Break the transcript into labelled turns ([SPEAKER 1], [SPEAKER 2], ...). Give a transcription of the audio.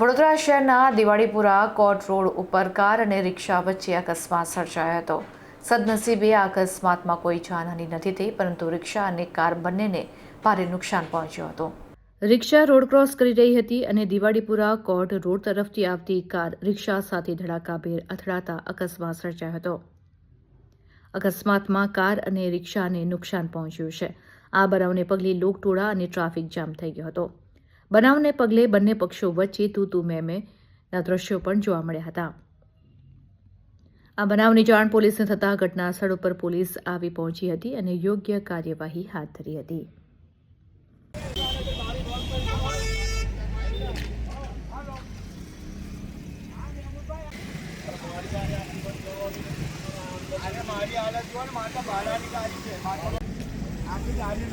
[SPEAKER 1] વડોદરા શહેરના દિવાળીપુરા કોટ રોડ ઉપર કાર અને રિક્ષા વચ્ચે અકસ્માત સર્જાયો હતો. સદનસીબે આ અકસ્માતમાં કોઈ જાનહાની નથી થઈ, પરંતુ રિક્ષા અને કાર બંનેને ભારે નુકસાન પહોંચ્યું હતું. રિક્ષા રોડ ક્રોસ કરી રહી હતી અને દિવાળીપુરા કોટ રોડ તરફથી આવતી કાર રિક્ષા સાથે ધડાકાભેર અથડાતા અકસ્માત સર્જાયો હતો. અકસ્માતમાં કાર અને રિક્ષાને નુકસાન પહોંચ્યું છે. આ બનાવને પગલે લોકટોળા અને ટ્રાફિક જામ થઈ ગયો હતો. બનાવને પગલે બંને પક્ષો વચ્ચે તું મેમે મેના દ્રશ્યો પણ જોવા મળ્યા હતા. આ બનાવની જાણ પોલીસને થતાં ઘટના સ્થળ ઉપર પોલીસ આવી પહોંચી હતી અને યોગ્ય કાર્યવાહી હાથ ધરી હતી.
[SPEAKER 2] મારી હાલત જોવા ને માતા ભાડાની ગાડી છે. આખી ગાડી